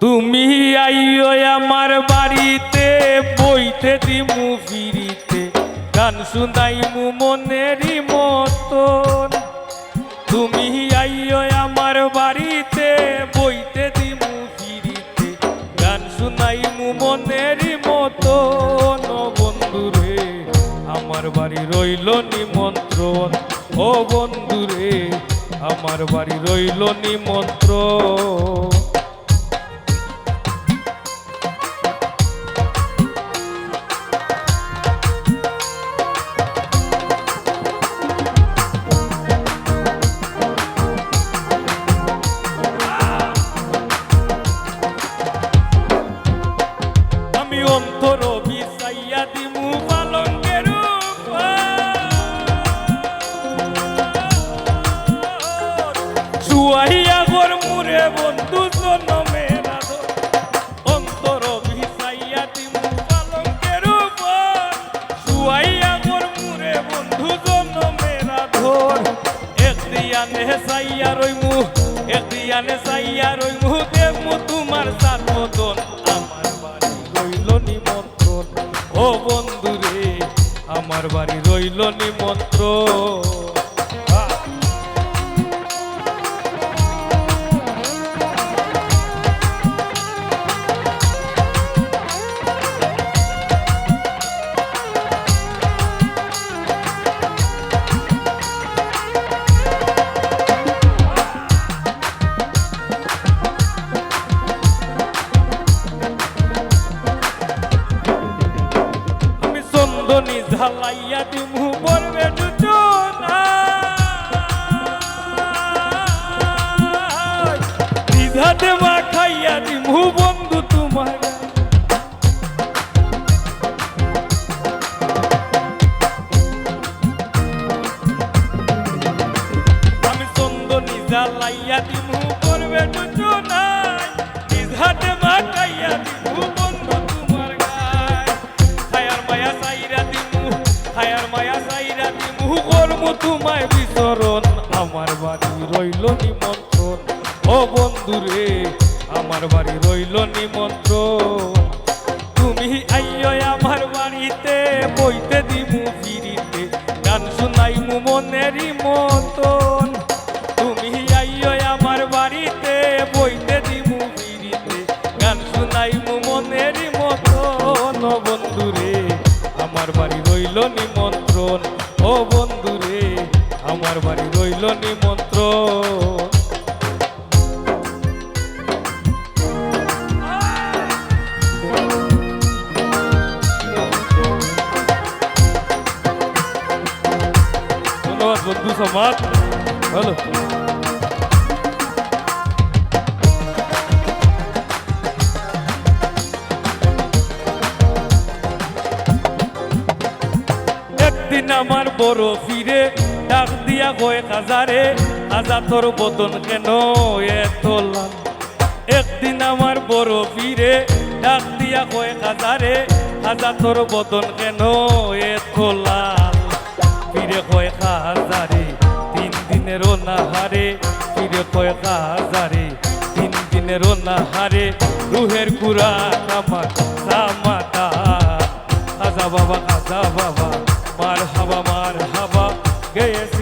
তুমি আইও আমার বাড়িতে, বইতে দিমু ফিরিতে। গান শুনাইমু মনেরই মতন। তুমি আইও আমার বাড়িতে, বইতে দিমু ফিরিতে। গান শুনাইমু মনেরই মতন। ও বন্ধুরে আমার বাড়ি রইল নিমন্ত্রণ। ও বন্ধু রে, আমার বাড়ি রইল নিমন্ত্রণ। মুরে বন্ধু আদর অন্তর বিছাইয়া দিমু পালঙ্কের উপর। শুয়াইয়া গর মুরে বন্ধু জনমের আদর একদিয়ানে চাইয়া রইমু একদিয়ানে চাইয়া রইমু দেবমু তোমার সাত মতন আমার বাড়ি রইল নিমন্ত্রণ। ও বন্ধু রে আমার বাড়ি রইল নিমন্ত্রণ। ঝালাইয়া দিমু পড়বে দুজনা নিধাতে মা খাইয়া দিমু, বন্ধু তোমার আমি চন্দনী জ্বালাইয়া দিমু পড়বে দুজনাই নিধাতে মা খাইয়া দিমু তোমায় বিচরণ। আমার বাড়ি রইল নিমন্ত্রণ। ও বন্ধু রে আমার বাড়ি রইল নিমন্ত্রণ। তুমি আইয় আমার বাড়িতে, বইতে দিমু ফিরিতে। গান শুনাই শুনাইমু মনেরই মতন। তুমি আইয় আমার বাড়িতে, বইতে দিমু ফিরিতে। গান শুনাই শুনাইমু মনেরই মতন। ও বন্ধুরে, আমার বাড়ি রইল নিমন্ত্রণ। ও বন্ধুরে আমার বাড়ি রইল নিমন্ত্র। ধন্যবাদ বন্ধু সমাজ। হ্যালো আমার বড় ফিরে, ডাক দিয়া কয় হাজারে হাজার তোর বদন কেন এত একদিন আমার বড় ফিরে, ডাক দিয়া কয় হাজারে হাজার তোর বদন কেন এত লাল? ফিরে কয় হাজারে তিন দিনেরও না হারে ফিরে কয় হাজারে তিন দিনেরও না হারে রুহের কুড়া আমার সামাতা খাজা বাবা খাজা বাবা। মার হাবা মার হাবা গেয়েছিলেন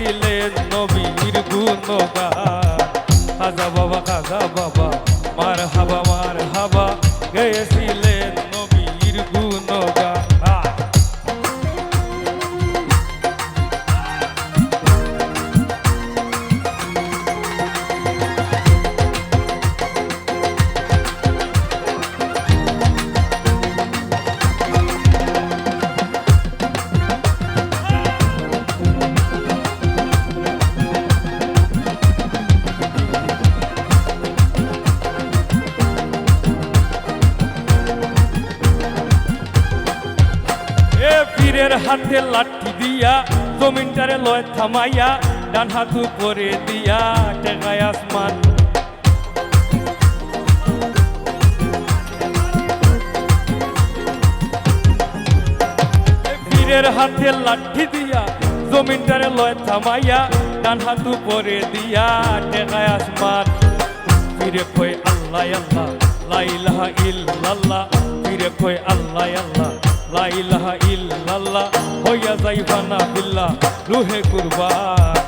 পীরের হাতে লাঠি দিয়া, জমিনটারে লয় থামাইয়া, ডান হাত উপরে দিয়া টেকায় আসমান। পীরের হাতে লাঠি দিয়া, জমিনটারে লয় থামাইয়া, ডান হাত উপরে দিয়া টেকায় আসমান। ফিরে আল্লাহ আল্লাহ আল্লাহ লাইলাহা ইল্লাল্লাহ। ফিরে কয় আল্লাহ আল্লাহ। লাইলাহা ইল্লাল্লাহ হইয়া যাই ফানা বিল্লাহ রুহে কুরবান।